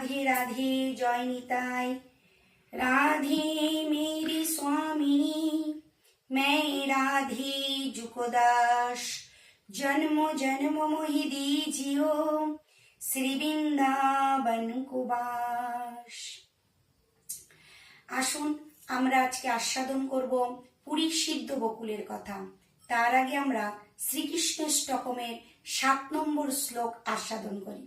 রাধে রাধে জয় নিতাই রাধে মেরি স্বামিনী मैं राधे जुकोदास जन्म जन्म मोहि दीजियो শ্রী বৃন্দাবন কুবাস আসুন আমরা আজকে আস্বাদন করব পুরীর সিদ্ধ বকুলের কথা তার আগে আমরা শ্রীকৃষ্ণ স্টকমের সাত নম্বর শ্লোক আস্বাদন করি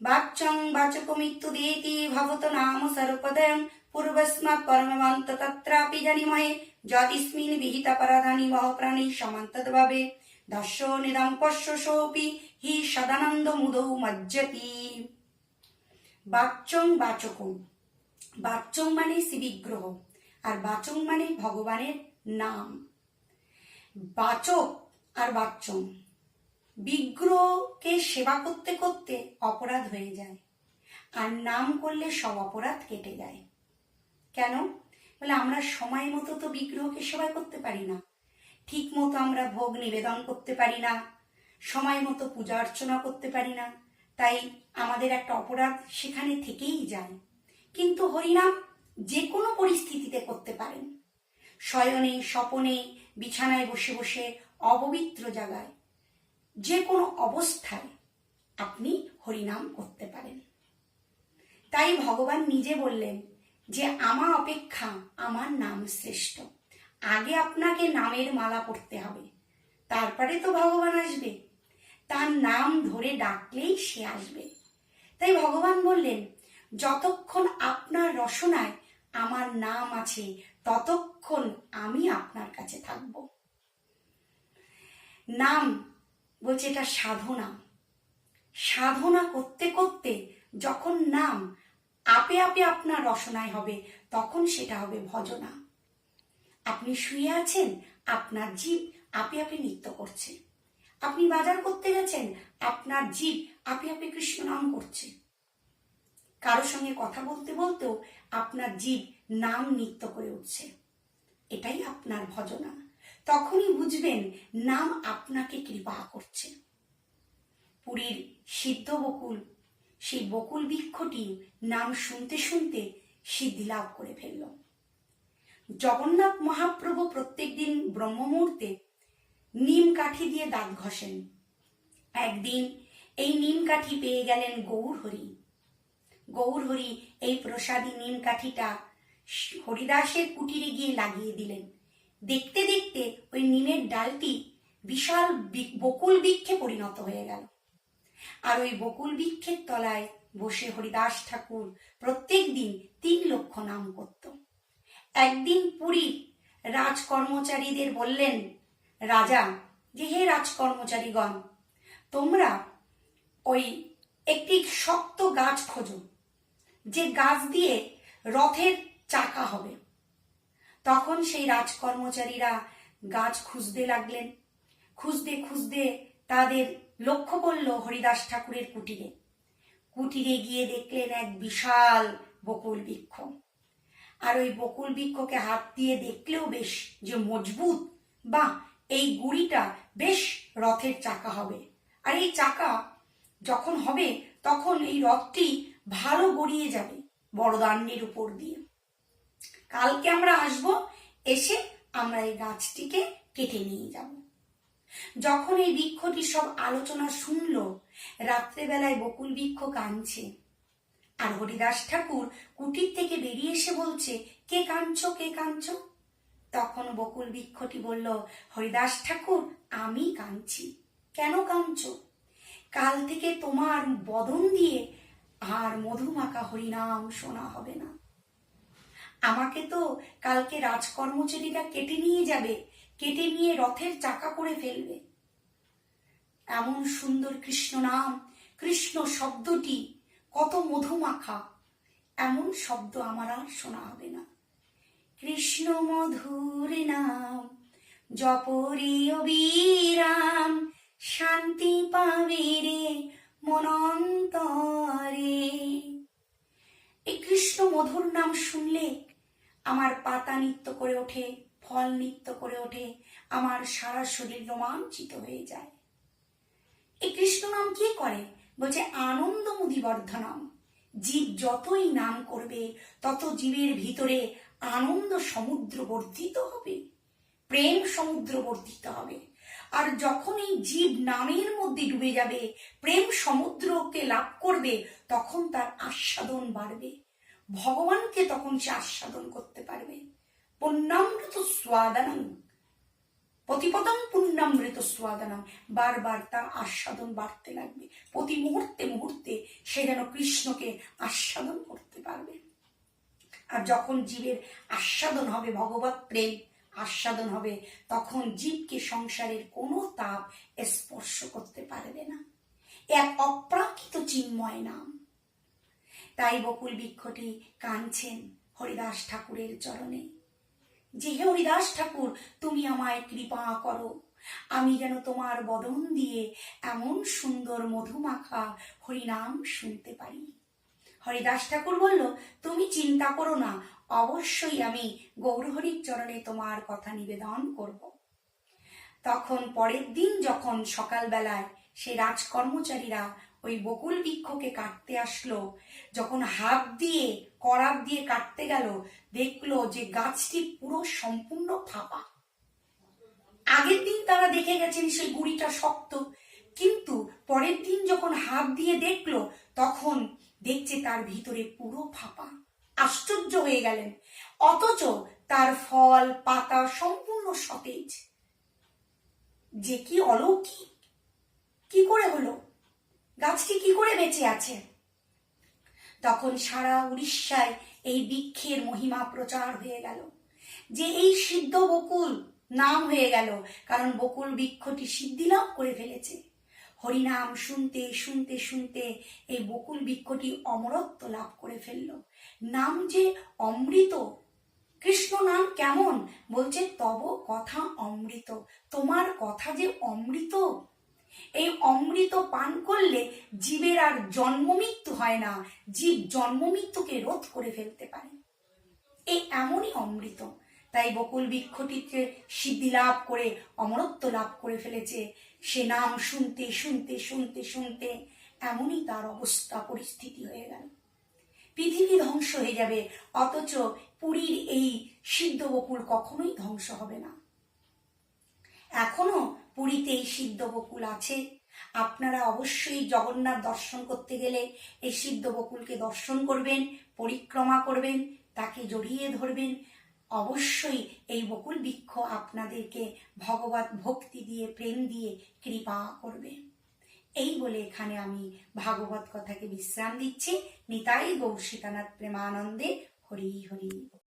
বাচ্চং বাচকমিত্যু দেতি ভবত নাম সর্বদয়ং পূর্বস্মাৎ পরমবন্ত তত্রাপি জানিমহে, যদিস্মিন বিহিতা পরাধানি বহ প্রাণী সমান্তদ্ভাবে দর্শনিদং পশ্যসোপি হি সদানন্দ মুদৌ মজ্জতি। বাচ্চং বাচকং, বাচ্চং মানে শিবিগ্রহ আর বাচং মানে ভগবানের নাম। বাচক আর বাচ্চং। বিগ্রহকে সেবা করতে করতে অপরাধ হয়ে যায়। আর নাম করলে সব অপরাধ কেটে যায়। কেন? বলে আমরা সময় মতো তো বিগ্রহকে সেবা করতে পারি না। ঠিক মতো আমরা ভোগ নিবেদন করতে পারি না। সময় মতো পূজা অর্চনা করতে পারি না। তাই আমাদের একটা অপরাধ সেখানে থেকেই যায়। কিন্তু হরিনাম যে কোনো পরিস্থিতিতে করতে পারেন। শয়নে, স্বপনে, বিছানায় বসে বসে অপবিত্র জায়গায় যে কোনো অবস্থায় আপনি হরিনাম করতে পারেন। তাই ভগবান নিজে বললেন যে, আমার অপেক্ষা আমার নাম শ্রেষ্ঠ। আগে আপনাকে নামের মালা পড়তে হবে। তারপরে তো ভগবান আসবে। তার নাম ধরে ডাকলেই সে আসবে। তাই ভগবান বললেন, যতক্ষণ আপনার রসনায় আমার নাম আছে, ততক্ষণ আমি আপনার কাছে থাকব। নাম বলছে, এটা সাধনা। সাধনা করতে করতে যখন নাম আপে আপে আপনার রসনায় হবে, তখন সেটা হবে ভজনা। আপনি শুয়ে আছেন, আপনার জীব আপে আপে নৃত্য করছে। আপনি বাজার করতে গেছেন, আপনার জীব আপে আপে কৃষ্ণ নাম করছে। কারও সঙ্গে কথা বলতে বলতেও আপনার জীব নাম নৃত্য করে উঠছে। এটাই আপনার ভজনা। তখনই বুঝবেন নাম আপনাকে কৃপা করছে। পুরীর সিদ্ধ বকুল, সেই বকুল বৃক্ষটি নাম শুনতে শুনতে সিদ্ধি লাভ করে ফেলল। জগন্নাথ মহাপ্রভু প্রত্যেকদিন ব্রহ্ম মুহূর্তে নিম কাঠি দিয়ে দাঁত ঘষেন। একদিন এই নিম কাঠি পেয়ে গেলেন গৌরহরি। গৌরহরি এই প্রসাদী নিম কাঠিটা হরিদাসের কুটিরে গিয়ে লাগিয়ে দিলেন। দেখতে দেখতে ওই নিমের ডালটি বিশাল বকুল বৃক্ষে পরিণত হয়ে গেল। আর ওই বকুল বৃক্ষের তলায় বসে হরিদাস ঠাকুর প্রত্যেক দিন তিন লক্ষ নাম করত। একদিন পুরীর রাজকর্মচারীদের বললেন, রাজা, যে হে রাজকর্মচারীগণ, তোমরা ওই একটি শক্ত গাছ খোঁজো। যে গাছ দিয়ে রথের চাকা হবে। তখন সেই রাজকর্মচারীরা গাছ খুঁজতে লাগলেন। খুঁজতে খুঁজতে তাদের লক্ষ্য করল হরিদাস ঠাকুরের কুটিরে। কুটিরে গিয়ে দেখলেন এক বিশাল বকুল বৃক্ষ। আর ওই বকুল বৃক্ষকে হাত দিয়ে দেখলেও বেশ যে মজবুত বা এই গুড়িটা বেশ রথের চাকা হবে। আর এই চাকা যখন হবে, তখন এই রথটি ভালো গড়িয়ে যাবে বড়দান্ডের উপর দিয়ে। কালকে আমরা আসব, এসে আমরা এই গাছটিকে কেটে নিয়ে যাব। যখন এই বৃক্ষটি সব আলোচনা শুনল, রাত্রেবেলায় বকুল বৃক্ষ কাঁদছে। আর হরিদাস ঠাকুর কুটির থেকে বেরিয়ে এসে বলছে, কে কাঁদছ, কে কাঁদছো? তখন বকুল বৃক্ষটি বলল, হরিদাস ঠাকুর, আমি কাঁদছি। কেন কাঁদছ? কাল থেকে তোমার বদন দিয়ে আর মধুমাখা হরিনাম শোনা হবে না। আমাকে তো কালকে রাজকর্মচারীরা কেটে নিয়ে যাবে, কেটে নিয়ে রথের চাকা করে ফেলবে। এমন সুন্দর কৃষ্ণ নাম, কৃষ্ণ শব্দটি কত মধুমাখা, এমন শব্দ আমার আর শোনা হবে না। কৃষ্ণ মধুর নাম, জপরি অবিরাম, শান্তি পাবে রে মনন্তরে। এই কৃষ্ণ মধুর নাম শুনলে আমার পাতা নৃত্য করে ওঠে, ফল নৃত্য করে ওঠে, আমার সারা শরীর রোমাঞ্চিত হয়ে যায়। এই কৃষ্ণ নাম কি করে? বলছে আনন্দ মুদিবর্ধনম জীব যতই নাম করবে, তত জীবের ভিতরে আনন্দ সমুদ্র বর্ধিত হবে, প্রেম সমুদ্র বর্ধিত হবে। আর যখন এই জীব নামের মধ্যে ডুবে যাবে, প্রেম সমুদ্রকে লাভ করবে, তখন তার আস্বাদন বাড়বে। ভগবানকে তখন সে আস্বাদন করতে পারবে। পুণ্যামৃত স্বাদানং। প্রতিপদম পুণ্যামৃত স্বাদানম বারবার তার আস্বাদন বাড়তে লাগবে। প্রতি মুহূর্তে মুহূর্তে সে যেন কৃষ্ণকে আস্বাদন করতে পারবে। আর যখন জীবের আস্বাদন হবে, ভগবত প্রেম আস্বাদন হবে, তখন জীবকে সংসারের কোনো তাপ স্পর্শ করতে পারবে না। এক অপ্রাকৃত চিন্ময় নাম। তাই বকুল বৃক্ষটি কাঁদছেন হরিদাস ঠাকুরের চরণে। যে হে হরিদাস ঠাকুর, তুমি আমায় কৃপা করো। আমি যেন তোমার বদন দিয়ে এমন সুন্দর মধুমাখা হরিনাম শুনতে পারি। হরিদাস ঠাকুর বলল, তুমি চিন্তা করো না, অবশ্যই আমি গৌরহরির চরণে তোমার কথা নিবেদন করব। তখন পরের দিন যখন সকালবেলায় সে রাজকর্মচারীরা ওই বকুল বৃক্ষকে কাটতে আসলো, যখন হাত দিয়ে, করাত দিয়ে কাটতে গেল, দেখল যে গাছটি পুরো সম্পূর্ণ ফাঁপা। আগের দিন তারা দেখে গেছেন সেই গুড়িটা শক্ত, কিন্তু পরের দিন যখন হাত দিয়ে দেখল, তখন দেখছে তার ভিতরে পুরো ফাঁপা। আশ্চর্য হয়ে গেলেন। অথচ তার ফল, পাতা সম্পূর্ণ সতেজ। যে কি অলৌকিক! কি করে হলো? গাছটি কি করে বেঁচে আছে? তখন সারা উড়িষ্যায় এই বৃক্ষের মহিমা প্রচার হয়ে গেল। যে এই সিদ্ধ বকুল নাম হয়ে গেল, কারণ বকুল বৃক্ষটি সিদ্ধি লাভ করে ফেলেছে। হরিনাম শুনতে শুনতে শুনতে এই বকুল বৃক্ষটি অমরত্ব লাভ করে ফেলল। নাম যে অমৃত? কৃষ্ণ নাম কেমন? বলছে, তব কথা অমৃত। তোমার কথা যে অমৃত? এই অমৃত পান করলে জীবের আর জন্ম মৃত্যু হয় না। জীব জন্ম মৃত্যুকে রোধ করে ফেলতে পারে। এই এমনই অমৃত। তাই বকুল বৃক্ষটিতে সিদ্ধি লাভ করে, অমরত্ব লাভ করে ফেলেছে। সে নাম শুনতে শুনতে শুনতে শুনতে এমনই তার অবস্থা, পরিস্থিতি হয়ে গেল। পৃথিবী ধ্বংস হয়ে যাবে, অথচ পুরীর এই সিদ্ধ বকুল কখনোই ধ্বংস হবে না। এখনও পুরীতে এই সিদ্ধ বকুল আছে। আপনারা অবশ্যই জগন্নাথ দর্শন করতে গেলে এই সিদ্ধ বকুলকে দর্শন করবেন, পরিক্রমা করবেন, তাকে জড়িয়ে ধরবেন। অবশ্যই এই বকুল বৃক্ষ আপনাদেরকে ভগবত ভক্তি দিয়ে, প্রেম দিয়ে কৃপা করবে। এই বলে এখানে আমি ভাগবত কথাকে বিশ্রাম দিচ্ছি। নিতাই গৌর প্রেমানন্দে হরি হরি।